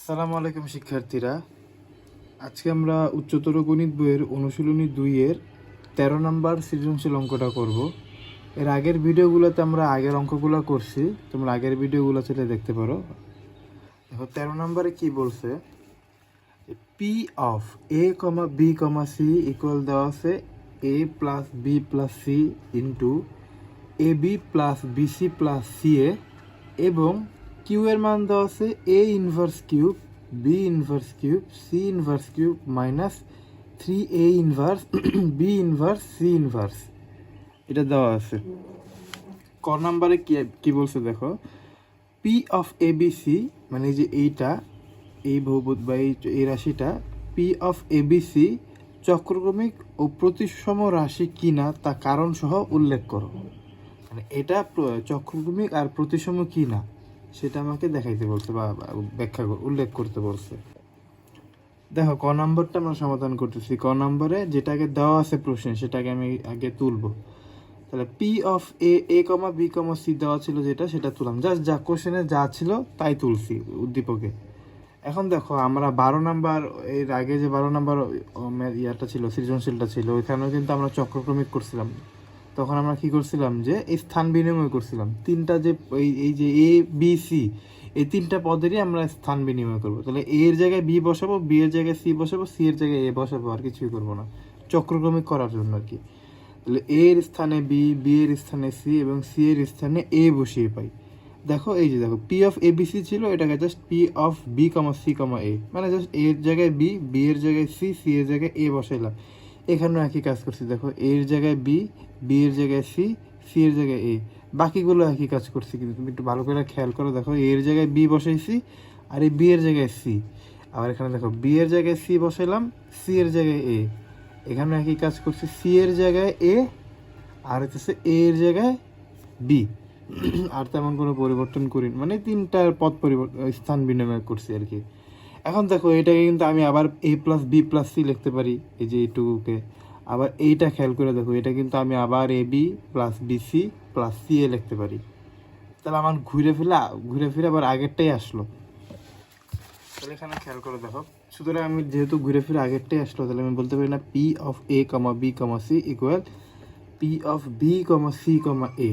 আসসালামু আলাইকুম, শিক্ষার্থীরা। আজকে আমরা উচ্চতর গণিত বইয়ের অনুশীলনী দুইয়ের তেরো নম্বর সৃজনশীল অঙ্কটা করব। এর আগের ভিডিওগুলোতে আমরা আগের অঙ্কগুলো করছি। তোমরা আগের ভিডিওগুলো সেটা দেখতে পারো। দেখো, তেরো নম্বরে কি বলছে? P of A comma B comma C equal দেওয়া আছে A plus B plus C into A B plus BC plus C A এবং কিউ এর মান দেওয়া আছে A inverse cube, B inverse cube, C inverse cube minus three A inverse, B inverse, C inverse. এটা দেওয়া আছে। ক নাম্বারে কি কি বলছে দেখো? P of A B C মানে যে এইটা, এই বহুপদ বা এই রাশিটা P of A B C চক্রক্রমিক ও প্রতিসম রাশি কিনা তা কারণ সহ উল্লেখ করো। মানে এটা চক্রক্রমিক আর প্রতিসম কি না সেটা আমাকে দেখাইতে বলছে বা ব্যাখ্যা উল্লেখ করতে বলছে। দেখো, ক নম্বরটা আমরা সমাধান করতেছি। ক নম্বরে যেটাকে দেওয়া আছে প্রশ্নে, সেটাকে আমি আগে তুলবো। তাহলে P of A A comma B comma C দেওয়া ছিল যেটা, সেটা তুললাম জাস্ট যা কোশ্চেনে যা ছিল, তাই তুলছি উদ্দীপকে। এখন দেখো, আমরা বারো নাম্বার, এর আগে যে বারো নাম্বার ইয়াটা ছিল, সৃজনশীলটা ছিল, ওইখানেও কিন্তু আমরা চক্রক্রমিক করছিলাম। তখন আমরা কি করছিলাম যে স্থান বিনিময় করছিলাম। তিনটা যে, এই এই যে এ বি সি এই তিনটা পদেরই আমরা স্থান বিনিময় করব। তাহলে এ এর জায়গায় বি বসাবো বি এর জায়গায় সি বসাবো সি এর জায়গায় এ বসাবো, আর কিছুই করব না। চক্রক্রমিক করার জন্য আর কি। তাহলে এ এর স্থানে বি বি এর স্থানে সি এবং সি এর স্থানে এ বসিয়ে পাই। দেখো, এই যে দেখো P of A B C ছিল, এটাকে just P of B comma C comma A মানে জাস্ট এর জায়গায় বি বি এর জায়গায় সি সি এর জায়গায় এ বসাইলাম। এখানেও একই কাজ করছি। দেখো এর জায়গায় বি বি এর জায়গায় সি সি এর জায়গায় এ বাকিগুলো একই কাজ করছি কিন্তু, তুমি একটু ভালো করে খেয়াল করো দেখো। এ এর জায়গায় বি বসাইছি, আর এই বি এর জায়গায় সি আবার এখানে দেখো বি এর জায়গায় সি বসাইলাম সি এর জায়গায় এ এখানে একই কাজ করছি সি এর জায়গায় এ আর হচ্ছে এ এর জায়গায় বি আর তেমন কোনো পরিবর্তন করি মানে তিনটার পথ পরিবর্তন স্থান বিনিময় করছি আর কি। এখন দেখো, এটাকে কিন্তু আমি আবার A plus B plus C লিখতে পারি, এই যে এইটুকুকে। আবার এইটা খেয়াল করে দেখো, এটা কিন্তু আমি আবার A B plus B C plus C A লিখতে পারি। তাহলে আমার ঘুরে ফিরে ঘুরে ফিরে আবার আগেরটাই আসলো। তাহলে এখানে খেয়াল করে দেখো, সুতরাং আমি যেহেতু ঘুরে ফিরে আগেরটাই আসলো, তাহলে আমি বলতে পারি না P of A comma B comma C equal P of B comma C comma A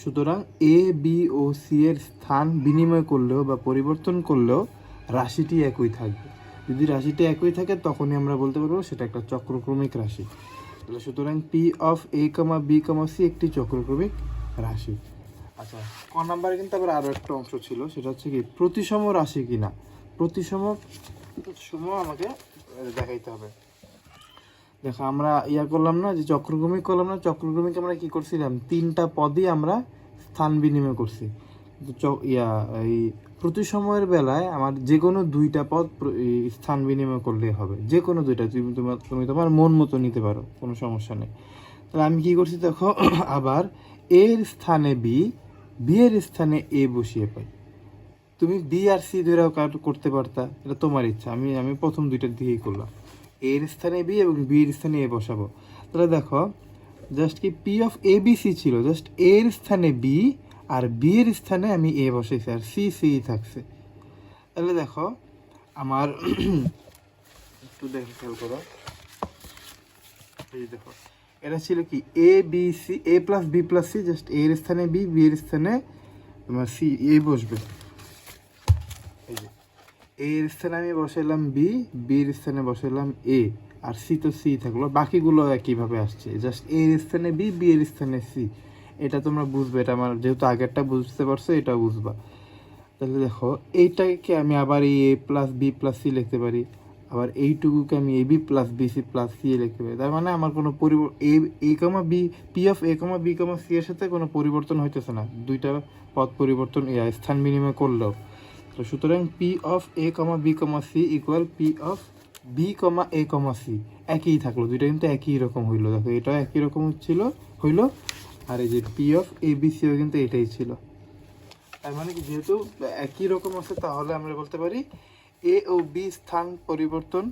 সুতরাং এ বি ও সি এর স্থান বিনিময় করলেও বা পরিবর্তন করলেও রাশিটি একই থাকবে। যদি রাশিটা একই থাকে, তখনই আমরা বলতে পারব সেটা একটা চক্রক্রমিক রাশি। তাহলে সুতরাং P of A comma B comma C একটি চক্রক্রমিক রাশি। আচ্ছা ক নাম্বারে কিন্তু আবার আরও একটা অংশ ছিল, সেটা হচ্ছে কি, প্রতিসম রাশি কিনা? প্রতিসম সম আমাকে দেখাইতে হবে। দেখো, আমরা ইয়া করলাম না যে চক্রক্রমিক করলাম না, চক্রক্রমিক আমরা কি করছিলাম? তিনটা পদই আমরা স্থান বিনিময় করছি। ইয়া, এই প্রতি সময়ের বেলায় আমার যে কোনো দুইটা পদ স্থান বিনিময় করলে হবে। যে কোনো দুইটা, তুমি তোমার তুমি তোমার মন মতো নিতে পারো, কোনো সমস্যা নেই। তাহলে আমি কি করছি দেখো, আবার এর স্থানে বি বি এর স্থানে এ বসিয়ে পাই। তুমি বি আর সি ধরেও কাট- করতে পারতা, এটা তোমার ইচ্ছা, আমি আমি প্রথম দুইটার দিকেই করলাম। এর স্থানে বি এবং বি এর স্থানে এ বসাবো। তাহলে দেখো জাস্ট কি P of A B C ছিল জাস্ট এর স্থানে বি আর বি এর স্থানে আমি এ বসাইছি আর সি সি থাকছে। তাহলে দেখো, আমার একটু দেখো খেয়াল করো। এই দেখো, এটা ছিল কি? A B C A plus B plus C just এর স্থানে বি বি এর স্থানে তোমার সি এ বসবে। এই যে এ এর স্থানে আমি বসাইলাম বি বি এর স্থানে বসাইলাম এ আর সি তো সি থাকল। বাকিগুলো একইভাবে আসছে জাস্ট এ এর স্থানে বি বি এর স্থানে সি এটা তোমরা বুঝবে, এটা আমার যেহেতু আগেরটা বুঝতে পারছ, এটা বুঝবা। তাহলে দেখো, এইটাকে আমি আবার এই A plus B plus C লিখতে পারি। আবার এইটুকুকে আমি A B plus B C plus C A লিখতে পারি। তার মানে আমার কোনো পরিবর্তন A A comma B P of A comma B comma C এর সাথে কোনো পরিবর্তন হইতেছে না। দুইটা পথ পরিবর্তন স্থান বিনিময় করলেও। তো সুতরাং P of A comma B comma C equal P of B comma A comma C একই থাকল, দুইটা কিন্তু একই রকম হইল। দেখো, এটাও একই রকম ছিল, হইল আর এই যে পি অফ এ বি সিও কিন্তু এটাই ছিল। তার মানে কি, যেহেতু একই রকম আছে, তাহলে আমরা বলতে পারি এ ও বি স্থান পরিবর্তন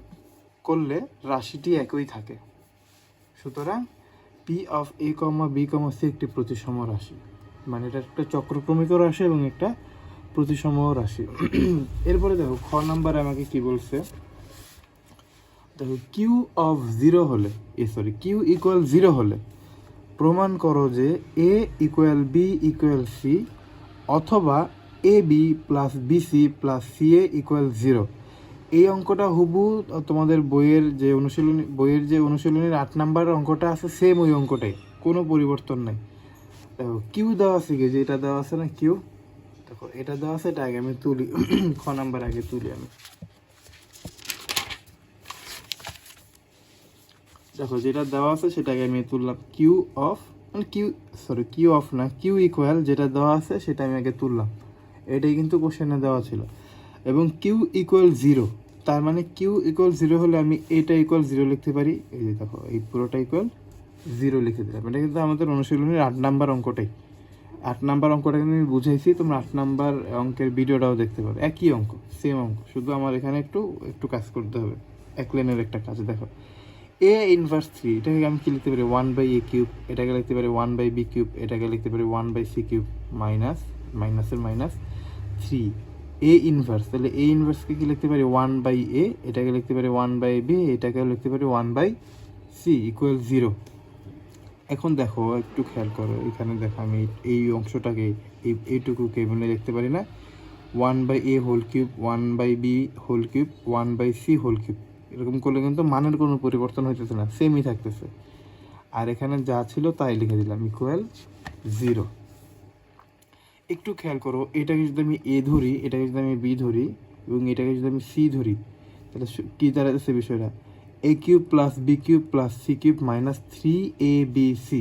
করলে রাশিটি একই থাকে। সুতরাং P of A comma B comma C একটি প্রতিসম রাশি। মানে এটা একটা চক্রক্রমিক রাশি এবং একটা প্রতিসম রাশি। এরপরে দেখো, খ নাম্বারে আমাকে কি বলছে? দেখো কিউ অফ জিরো হলে, এ সরি কিউ ইকুয়াল জিরো হলে প্রমাণ করো যে A equal B equal C অথবা A B plus BC plus C A equal zero এই অঙ্কটা হুবু তোমাদের বইয়ের যে অনুশীলনী, বইয়ের যে অনুশীলনীর আট নাম্বার অঙ্কটা আছে সেম ওই অঙ্কটাই, কোনো পরিবর্তন নাই। দেখো কিউ দেওয়া আছে কি? যে এটা দেওয়া আছে না কিউ দেখো, এটা দেওয়া আছে, এটা আগে আমি তুলি। খ নাম্বার আগে তুলি আমি। দেখো, যেটা দেওয়া আছে সেটাকে আমি তুললাম কিউ অফ মানে কিউ সরি কিউ অফ না কিউ ইকুয়াল যেটা দেওয়া আছে সেটা আমি আগে তুললাম। এটাই কিন্তু কোশ্চেনে দেওয়া ছিল। এবং কিউ ইকুয়াল জিরো তার মানে কিউ ইকুয়াল জিরো হলে আমি এটা ইকুয়াল জিরো লিখতে পারি। এই যে দেখো, এই পুরোটা ইকুয়াল জিরো লিখে দিলাম। এটা কিন্তু আমাদের অনুশীলনের আট নাম্বার অঙ্কটাই। আট নাম্বার অঙ্কটা কিন্তু আমি বুঝাইছি, তোমরা আট নাম্বার অঙ্কের ভিডিওটাও দেখতে পারো। একই অঙ্ক সেম অঙ্ক, শুধু আমার এখানে একটু একটু কাজ করতে হবে। এক লেনের একটা কাজ, দেখো। এ ইনভার্স থ্রি এটাকে আমি কি লিখতে পারি? ওয়ান বাই এ কিউব এটাকে লিখতে পারি ওয়ান বাই বি কিউব এটাকে লিখতে পারি one by C cube minus মাইনাসের মাইনাস থ্রি এ ইনভার্স তাহলে এ ইনভার্সকে কি লিখতে পারি? ওয়ান বাই এ এটাকে লিখতে পারি ওয়ান বাই বি এটাকে লিখতে পারি one by C equal zero এখন দেখো, একটু খেয়াল করো, এখানে দেখো আমি এই অংশটাকে, এই, এইটুকুকে মানে দেখতে পারি না। One by A whole cube one by B whole cube one by C whole cube এরকম করলে কিন্তু মানের কোনো পরিবর্তন হইতেছে না সেমই থাকতেছে। আর এখানে যা ছিল তাই লিখে দিলাম ইকুয়াল জিরো একটু খেয়াল করো, এটাকে যদি আমি এ ধরি, এটাকে যদি আমি বি ধরি, এবং এটাকে যদি আমি সি ধরি, তাহলে কি দাঁড়াচ্ছে বিষয়টা? A cube plus B cube plus C cube minus three A B C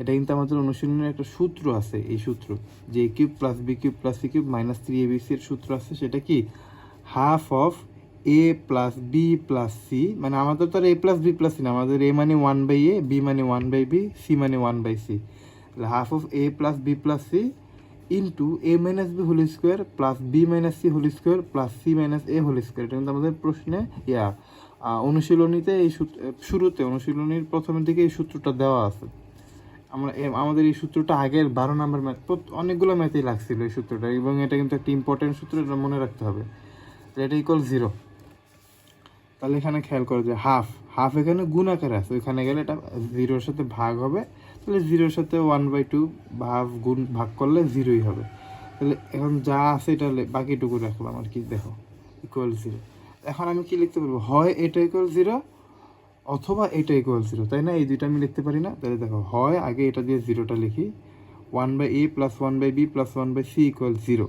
এটা কিন্তু আমাদের অনুশীলনের একটা সূত্র আছে, এই সূত্র। যে A cube plus B cube plus C cube minus three A B C এর সূত্র আছে, সেটা কি? Half of A plus B plus C মানে আমাদের তো আর A plus B plus C না, আমাদের এ মানে ওয়ান বাই এ বি মানে ওয়ান বাই বি সি মানে ওয়ান বাই সি তাহলে half of A plus B plus C into A minus B whole square plus B minus C whole square plus C minus A whole square এটা কিন্তু আমাদের প্রশ্নে, ইয়া অনুশীলনীতে এই সূত্র শুরুতে, অনুশীলনীর প্রথমের দিকে এই সূত্রটা দেওয়া আছে। আমরা আমাদের এই সূত্রটা আগের বারো নাম্বার ম্যাথ অনেকগুলো ম্যাথেই লাগছিল এই সূত্রটা, এবং এটা কিন্তু একটা ইম্পর্টেন্ট সূত্র, এটা মনে রাখতে হবে। এটা ইকুয়াল জিরো তাহলে এখানে খেয়াল করো যে হাফ হাফ এখানে গুণ আকারে আছে। ওইখানে গেলে এটা জিরোর সাথে ভাগ হবে। তাহলে জিরোর সাথে ওয়ান বাই টু ভাগ গুণ ভাগ করলে জিরোই হবে। তাহলে এখন যা আছে এটা বাকিটুকু রাখলাম আর কি, দেখো ইকুয়াল জিরো এখন আমি কি লিখতে পারব? হয় এটা ইকুয়াল জিরো অথবা এটা ইকুয়াল জিরো তাই না? এই দুইটা আমি লিখতে পারি না। তাহলে দেখো, হয় আগে এটা দিয়ে জিরোটা লিখি। One by A plus one by B plus one by C equal zero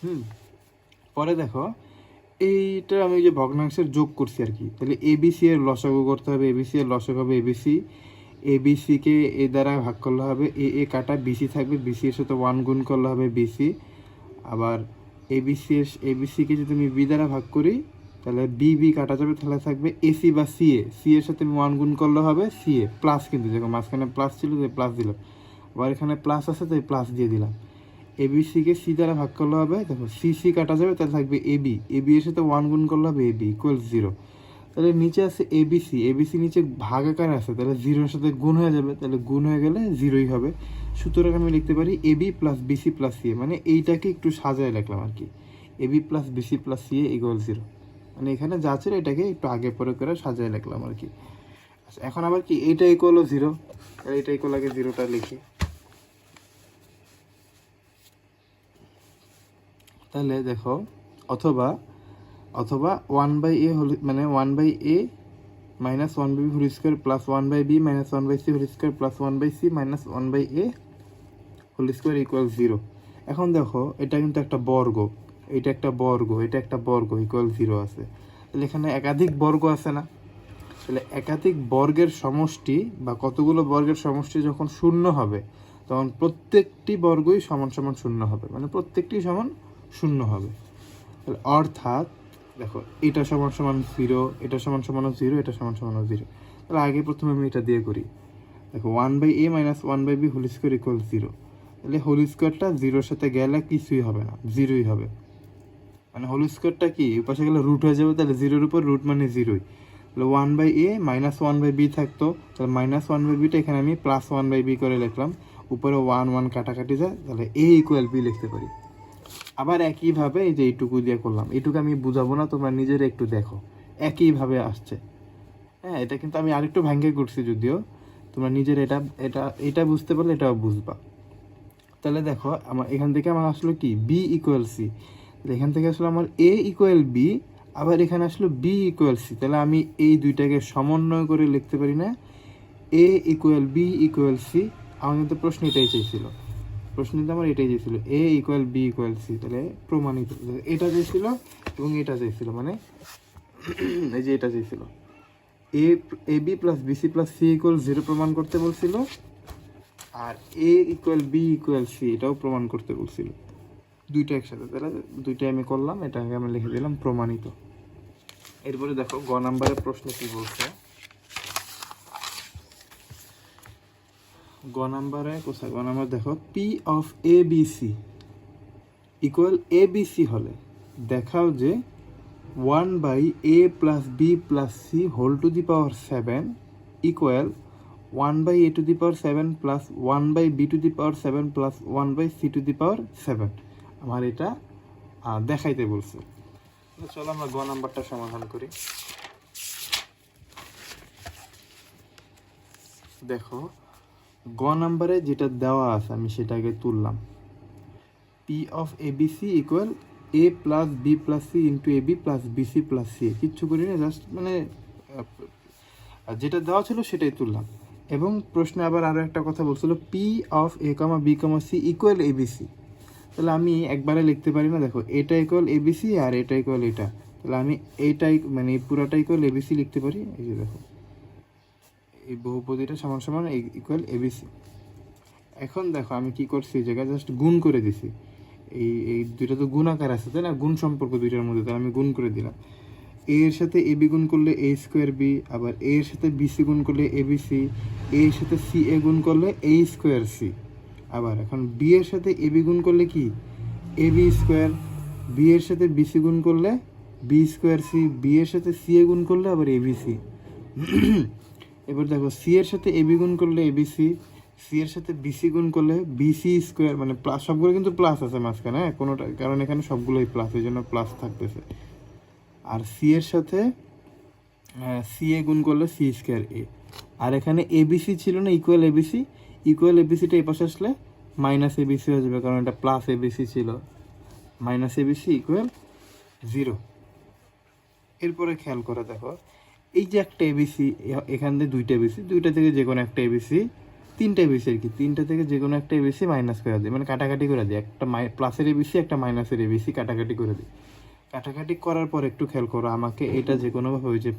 হুম, পরে দেখো এইটা আমি যে ভগ্নাংশের যোগ করছি আর কি। তাহলে এবিসি এর লসাগু করতে হবে এবিসি এর লসাগ হবে এবিসি এবিসিকে এ দ্বারা ভাগ করলে হবে এ এ কাটা বিসি থাকবে বিসি এর সাথে ওয়ান গুণ করলে হবে বিসি আবার এবিসি এর এবিসিকে যদি আমি বি দ্বারা ভাগ করি, তাহলে বি বি কাটা যাবে, তাহলে থাকবে এসি বা সিএ সি এর সাথে আমি ওয়ান গুণ করলে হবে সিএ প্লাস কিন্তু, দেখো মাঝখানে প্লাস ছিল, তাই প্লাস দিলাম। আবার এখানে প্লাস আছে, তাই প্লাস দিয়ে দিলাম। এবিসিকে সি দ্বারা ভাগ করলে হবে দেখো সি সি কাটা যাবে, তাহলে থাকবে এবি এবি এর সাথে ওয়ান গুণ করলে হবে এবি ইকুয়াল জিরো তাহলে নিচে আছে এবিসি এবিসি নিচে ভাগ আকারে আছে, তাহলে জিরোর সাথে গুণ হয়ে যাবে, তাহলে গুণ হয়ে গেলে জিরোই হবে। সুতরাং আমি লিখতে পারি AB plus BC plus C মানে এইটাকে একটু সাজায় লিখলাম আর কি। AB plus BC plus C equal zero মানে এখানে যা ছিল এটাকে একটু আগে পরে করে সাজায় লিখলাম আর কি। আচ্ছা এখন আবার কি এইটা ইকুয়াল জিরো তাহলে এটা ইকুয়াল আগে জিরোটা লিখি। তাহলে দেখো, অথবা অথবা ওয়ান বাই এ হোল মানে one by A minus one by whole square plus one by B minus one by C whole square plus one by C minus one by A whole square equal zero এখন দেখো, এটা কিন্তু একটা বর্গ, এটা একটা বর্গ, এটা একটা বর্গ ইকুয়াল জিরো আছে। তাহলে এখানে একাধিক বর্গ আছে না? তাহলে একাধিক বর্গের সমষ্টি বা কতগুলো বর্গের সমষ্টি যখন শূন্য হবে, তখন প্রত্যেকটি বর্গই সমান সমান শূন্য হবে। মানে প্রত্যেকটি সমান শূন্য হবে। তাহলে অর্থাৎ, দেখো, এটা সমান সমান জিরো এটা সমান সমান জিরো এটা সমান সমান জিরো তাহলে আগে প্রথমে আমি এটা দিয়ে করি। দেখো one by A minus one by B whole square equal zero তাহলে হোল স্কোয়ারটা জিরোর সাথে গেলে কিছুই হবে না জিরোই হবে। মানে হোল স্কোয়ারটা কি পাশে গেলে রুট হয়ে যাবে, তাহলে জিরোর উপর রুট মানে জিরোই তাহলে one by A minus one by B থাকতো, তাহলে মাইনাস ওয়ান বাই বিটা এখানে আমি প্লাস ওয়ান বাই বি করে লিখলাম। উপরে ওয়ান ওয়ান কাটাকাটি যায়, তাহলে এ ইকুয়াল বি লিখতে পারি। আবার একইভাবে এই যে এইটুকু দিয়ে করলাম, এইটুকু আমি বুঝাবো না, তোমরা নিজের একটু দেখো। একইভাবে আসছে। হ্যাঁ এটা কিন্তু আমি আরেকটু ভাঙ্গে করছি যদিও। তোমরা নিজের এটা এটা এটা বুঝতে পারলে এটাও বুঝবা। তাহলে দেখো, আমার এখান থেকে আমার আসলো কি? বি ইকুয়াল সি এখান থেকে আসলো আমার এ ইকুয়াল বি আবার এখানে আসলো বি ইকুয়াল সি তাহলে আমি এই দুইটাকে সমন্বয় করে লিখতে পারি না। A equal B equal C আমার কিন্তু প্রশ্ন এটাই চেয়েছিল প্রশ্ন কিন্তু আমার এটাই চেয়েছিল A equal B equal C তাহলে প্রমাণিত, এটা চেয়েছিল এবং এটা চেয়েছিল মানে এই যে এটা চেয়েছিল A A B plus BC plus C equal zero প্রমাণ করতে বলছিল, আর A equal B equal C এটাও প্রমাণ করতে বলছিল। দুইটা একসাথে, তাহলে দুইটাই আমি করলাম এটাকে আমি লিখে দিলাম, প্রমাণিত। এরপরে দেখো, গ নাম্বারের প্রশ্ন কী বলছে? গ নাম্বারে, কোথায়? গ নাম্বার দেখো P of A B C equal A B C হলে দেখাও যে one by A plus B plus C whole to the power seven equal one by A to the power seven plus one by B to the power seven plus one by C to the power seven আমার এটা দেখাইতে বলছে। চলো আমরা গ নাম্বারটা সমাধান করি। দেখো গ নাম্বারে যেটা দেওয়া আছে, আমি সেটাকে তুললাম। P of A B C equal A plus B plus C into A B plus B C plus C কিচ্ছু করি না জাস্ট মানে যেটা দেওয়া ছিল সেটাই তুললাম। এবং প্রশ্নে আবার আরও একটা কথা বলছিল P of A comma B comma C equal A B C তাহলে আমি একবারে লিখতে পারি না, দেখো, এটা ইকুয়াল এ বি সি আর এটা ইকুয়াল এটা। তাহলে আমি এটাই মানে পুরাটা ইকুয়াল এ বি সি লিখতে পারি, এই যে দেখো। এই বহুপদীটা সমান সমান ইকুয়াল এবিসি এখন দেখো, আমি কি করছি, এই জায়গায় জাস্ট গুণ করে দিছি। এই এই দুইটা তো গুণ আকার আছে, তাই না? গুণ সম্পর্ক দুইটার মধ্যে তাই আমি গুণ করে দিলাম। এ এর সাথে এ বি গুণ করলে এ স্কোয়ার বি আবার এ এর সাথে বি সি গুণ করলে এ বি সি এ এর সাথে সি এ গুণ করলে এ স্কোয়ার সি আবার এখন বি এর সাথে এ বি গুণ করলে কি? এ বি স্কোয়ার বি এর সাথে বি সি গুণ করলে বি স্কোয়ার সি বি এর সাথে সি এ গুণ করলে আবার এ বি সি এবার দেখো সি এর সাথে এবি গুণ করলে এবিসি সি এর সাথে বিসি গুণ করলে বিসি স্কোয়ার মানে প্লাস সবগুলো কিন্তু প্লাস আছে মাঝখানে হ্যাঁ? কোনোটা, কারণ এখানে সবগুলোই প্লাস এই জন্য প্লাস থাকতেছে। আর সি এর সাথে সি এ গুণ করলে সি স্কোয়ার এ আর এখানে এবিসি ছিল না ইকুয়াল এবিসি ইকুয়াল এবিসিটা এই পাশে আসলে মাইনাস এবিসি হয়ে যাবে, কারণ এটা প্লাস এবিসি ছিল। মাইনাস এবিসি ইকুয়াল জিরো এরপরে খেয়াল করে দেখো এই যে একটা এবিসি এখান থেকে দুইটা এবিসি দুইটা থেকে যে কোনো একটা এবিসি তিনটা এবিসি আর কি। তিনটা থেকে যে কোনো একটা এবিসি মাইনাস করে দিই। মানে কাটাকাটি করে দিই। একটা মাই প্লাসের এবিসি একটা মাইনাসের এবিসি কাটাকাটি করে দিই। কাটাকাটি করার পর একটু খেয়াল করো, আমাকে এটা যে কোনোভাবে ওই যে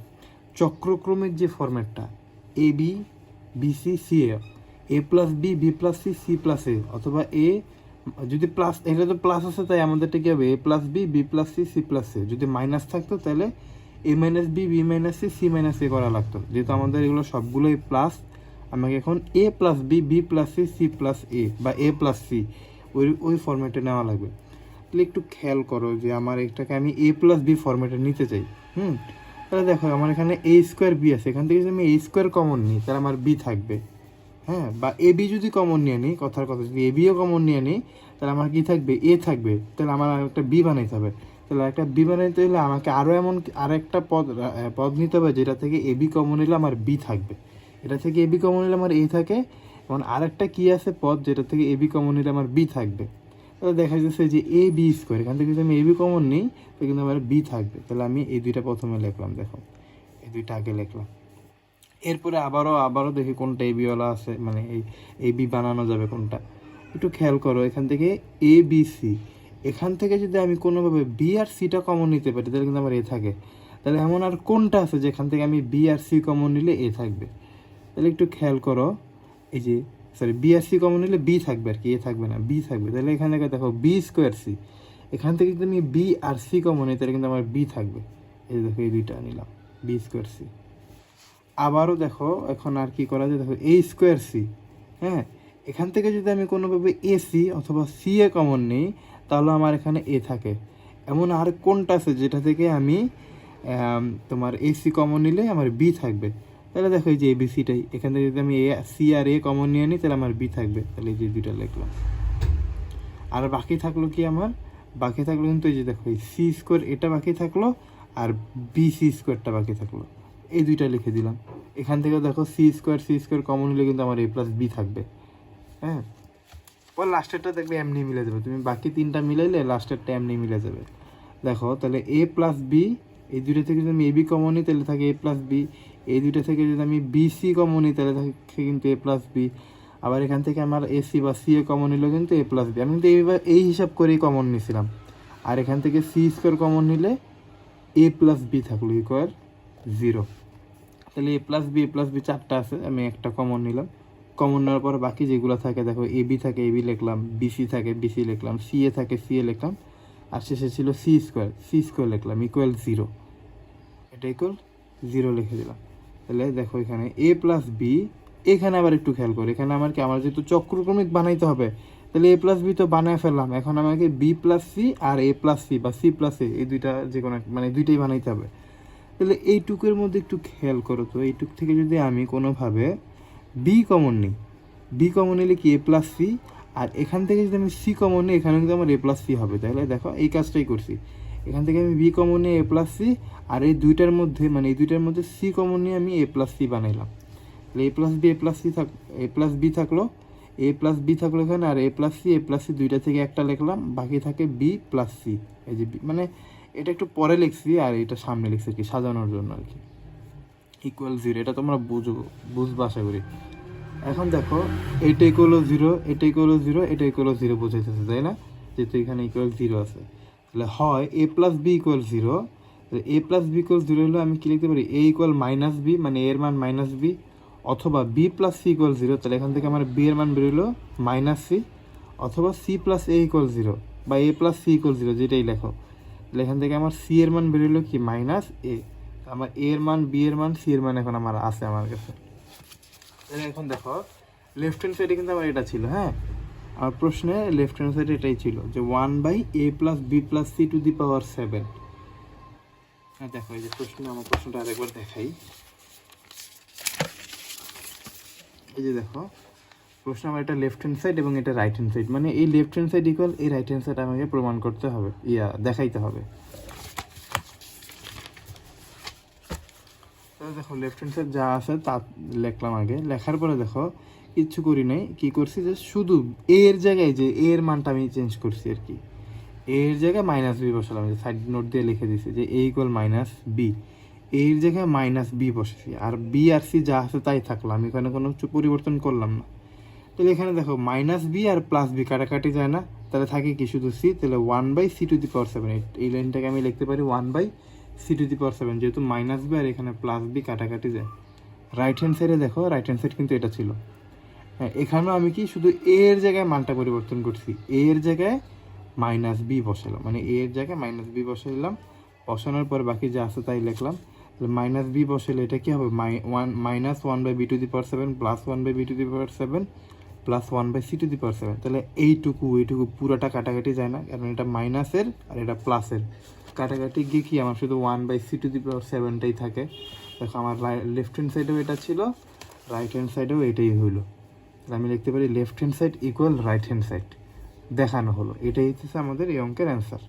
চক্রক্রমিক যে ফরম্যাটটা A B BC C A A plus B B plus C C plus A অথবা এ যদি প্লাস এটা তো প্লাস আছে, তাই আমাদেরটা কী হবে A plus B B plus C C plus A যদি মাইনাস থাকতো, তাহলে A minus B B minus C C minus A করা লাগতো। যেহেতু আমাদের এগুলো সবগুলোই প্লাস আমাকে এখন A plus B B plus C C plus A বা এ প্লাস সি ওই ওই ফরম্যাটে নেওয়া লাগবে। তাহলে একটু খেয়াল করো যে আমার এটাকে আমি এ প্লাস বি ফরম্যাটে নিতে চাই। হুম? তাহলে দেখো, আমার এখানে এ স্কোয়ার বি আছে। এখান থেকে যদি আমি এ স্কোয়ার কমন নিই, তাহলে আমার বি থাকবে। হ্যাঁ? বা এ বি যদি কমন নিয়ে নিই, কথার কথা, যদি এ বিও কমন নিয়ে নিই, তাহলে আমার কি থাকবে? এ থাকবে। তাহলে আমার একটা বি বানাইতে হবে। তাহলে একটা বি নিতে হলে আমাকে আরও এমন আর একটা পদ পদ নিতে হবে যেটা থেকে এ বি কমন নিলে আমার বি থাকবে। এটা থেকে এ বি কমন নিলে আমার এ থাকে। এবং আরেকটা কি আছে পদ যেটা থেকে এ বি কমন নিলে আমার বি থাকবে। তাহলে দেখা যাচ্ছে যে এ বি স্কোয়ার এখান থেকে যদি আমি এ বি কমন নিই তো কিন্তু আমার বি থাকবে। তাহলে আমি এই দুইটা প্রথমে লিখলাম, দেখো। এই দুইটা আগে লিখলাম। এরপরে আবারও আবারও দেখি কোনটা এ বিওয়ালা আছে মানে এই এ বি বানানো যাবে কোনটা। একটু খেয়াল করো, এখান থেকে এ বি সি এখান থেকে যদি আমি কোনোভাবে বি আর সিটা কমন নিতে পারি, তাহলে কিন্তু আমার এ থাকে। তাহলে এমন আর কোনটা আছে যেখান থেকে আমি বি আর সি কমন নিলে এ থাকবে? তাহলে একটু খেয়াল করো, এই যে সরি বি আর সি কমন নিলে বি থাকবে আর কি এ থাকবে না বি থাকবে। তাহলে এখান দেখো বি স্কোয়ার সি এখান থেকে যদি আমি বি আর সি কমন নিই, তাহলে কিন্তু আমার বি থাকবে। এই যে দেখো, এই দুইটা নিলাম বি স্কোয়ার সি আবারও দেখো, এখন আর কি করা যায়? দেখো এ স্কোয়ার সি হ্যাঁ? এখান থেকে যদি আমি কোনোভাবে এ সি অথবা সি এ কমন নিই তাহলে আমার এখানে এ থাকে। এমন আর কোনটা আছে যেটা থেকে আমি তোমার এ সি কমন নিলে আমার বি থাকবে। তাহলে দেখো এই যে এ বি সিটাই এখান থেকে যদি আমি এ সি আর এ কমন নিয়ে নিই তাহলে আমার বি থাকবে। তাহলে এই যে দুইটা লিখলাম। আর বাকি থাকল কি আমার? বাকি থাকল কিন্তু এই যে দেখো, এই সি স্কোয়ার এটা বাকি থাকল, আর বি সি স্কোয়ারটা বাকি থাকল। এই দুইটা লিখে দিলাম। এখান থেকে দেখো C square C square common হলে কিন্তু আমার এ প্লাস বি থাকবে। হ্যাঁ? ও লাস্টেরটা দেখবে এমনি মিলে যাবে। তুমি বাকি তিনটা মিলাইলে লাস্টেরটা এমনি মিলে যাবে। দেখো, তাহলে এ প্লাস বি এই দুইটা থেকে যদি আমি এ বি কমন তাহলে থাকে এ প্লাস বি এই দুইটা থেকে যদি আমি বি সি কমন নিই, তাহলে থাকে কিন্তু এ প্লাস বি আবার এখান থেকে আমার এসি বা সি এ কমন নিলেও কিন্তু এ প্লাস বি আমি কিন্তু এইবার এই হিসাব করেই কমন নিয়েছিলাম। আর এখান থেকে সি স্কোয়ার কমন নিলে এ প্লাস বি থাকল ইকোয়ার জিরো তাহলে A plus B A plus B চারটা আছে, আমি একটা কমন নিলাম। কমন নেওয়ার পর বাকি যেগুলো থাকে, দেখো এ বি থাকে এ বি লিখলাম বিসি থাকে বিসি লিখলাম সি এ থাকে সি এ লিখলাম, আর শেষে ছিল সি স্কোয়ার সি স্কোয়ার লিখলাম ইকুয়াল জিরো এটা ইকুয়াল জিরো লিখে দিলাম। তাহলে দেখো এখানে এ প্লাস বি এখানে আবার একটু খেয়াল করো, এখানে আমার কি আমার যেহেতু চক্রক্রমিক বানাইতে হবে, তাহলে এ প্লাস বি তো বানায় ফেললাম, এখন আমাকে বি প্লাস সি আর এ প্লাস সি বা সি প্লাস এ এই দুইটা যে কোনো মানে দুইটাই বানাইতে হবে। তাহলে এইটুকুর মধ্যে একটু খেয়াল করো তো, এইটুক থেকে যদি আমি কোনোভাবে বি কমন নিই বি কমন নিলে কি এ প্লাস সি আর এখান থেকে যদি আমি সি কমন নিই এখানে কিন্তু আমার এ প্লাস সি হবে তাহলে দেখো এই কাজটাই করছি এখান থেকে আমি বি কমন নিয়ে এ প্লাস সি আর এই দুইটার মধ্যে মানে এই দুইটার মধ্যে সি কমন নিয়ে আমি এ প্লাস সি বানাইলাম তাহলে A plus B A plus C থাক এ প্লাস বি থাকল এ প্লাস বি থাকল এখানে আর A plus C A plus C দুইটা থেকে একটা লিখলাম বাকি থাকে বি প্লাস সি এই যে মানে এটা একটু পরে লিখছি আর এটা সামনে লিখছি আর কি সাজানোর জন্য আর কি ইকুয়াল জিরো এটা তোমরা বুঝো, বুঝব আশা করি। এখন দেখো, এটা ইকুয়াল জিরো এটা ইকুয়াল জিরো এটা ইকুয়াল জিরো বোঝাইতেছে, তাই না? যেহেতু এখানে ইকুয়াল জিরো আছে। তাহলে হয় A plus B equal zero তাহলে A plus B equal zero হলে আমি কি লিখতে পারি? এ ইকুয়াল মাইনাস বি মানে এর মান মাইনাস বি অথবা B plus C equal zero তাহলে এখান থেকে আমার বি এর মান বেরোলো মাইনাস সি অথবা C plus A equal zero বা A plus C equal zero যেটাই লেখো। তাহলে এখান থেকে আমার সি এর মান বেরোলো কি? মাইনাস এ আমার এ এর মান, বি এর মান, সি এর মান এখন আমার আছে আমার কাছে। এখন দেখো লেফট হ্যান্ড সাইডে কিন্তু আমার এটা ছিল হ্যাঁ? আমার প্রশ্নে লেফট হ্যান্ড সাইডে এটাই ছিল যে one by A plus B plus C to the power seven হ্যাঁ দেখো, এই যে প্রশ্ন, আমার প্রশ্নটা আরেকবার দেখাই। এই যে দেখো, প্রশ্ন আমার এটা লেফট হ্যান্ড সাইড এবং এটা রাইট হ্যান্ড সাইড মানে এই লেফট হ্যান্ড সাইড ইকুয়াল এই রাইট হ্যান্ড সাইড আমাকে প্রমাণ করতে হবে, ইয়া, দেখাইতে হবে। দেখো লেফট হ্যান্ড সাইড যা আছে তা লিখলাম আগে। লেখার পরে দেখো, কিচ্ছু করি নাই। কি করছি? যে শুধু এর জায়গায় যে এর মানটা আমি চেঞ্জ করছি আর কি। এর জায়গায় মাইনাস বি বসালাম। যে সাইড নোট দিয়ে লিখে দিছি যে এ ইকুয়াল মাইনাস বি এর জায়গায় মাইনাস বি বসেছি। আর বি আর সি যা আছে তাই থাকল। আমি এখানে কোনো কিছু পরিবর্তন করলাম না। তাহলে এখানে দেখো মাইনাস বি আর প্লাস বি কাটাকাটি যায় না। তাহলে থাকে কি শুধু সি তাহলে one by C to the power seven এই লাইনটাকে আমি লিখতে পারি one by C to the power seven যেহেতু মাইনাস বি আর এখানে প্লাস বি কাটাকাটি যায়। রাইট হ্যান্ড সাইডে দেখো রাইট হ্যান্ড সাইড কিন্তু এটা ছিল। হ্যাঁ এখানেও আমি কি শুধু এ এর জায়গায় মানটা পরিবর্তন করছি। এ এর জায়গায় মাইনাস বি বসালাম। মানে এ এর জায়গায় মাইনাস বি বসাইলাম। বসানোর পর বাকি যা আছে তাই লিখলাম। তাহলে মাইনাস বি বসালে এটা কি হবে? My one minus one by B to the power seven plus one by B to the power seven plus one by C to the power seven তাহলে এইটুকু এইটুকু পুরোটা কাটাকাটি যায় না। কারণ এটা মাইনাসের আর এটা প্লাসের কাটাকাটি গিয়ে কি আমার শুধু one by C to the power সেভেনটাই থাকে। দেখো, আমার লেফট হ্যান্ড সাইডেও এটা ছিল রাইট হ্যান্ড সাইডেও এটাই হইল। আমি লিখতে পারি left hand side equal right hand side দেখানো হলো। এটাই হচ্ছে আমাদের এই অঙ্কের অ্যান্সার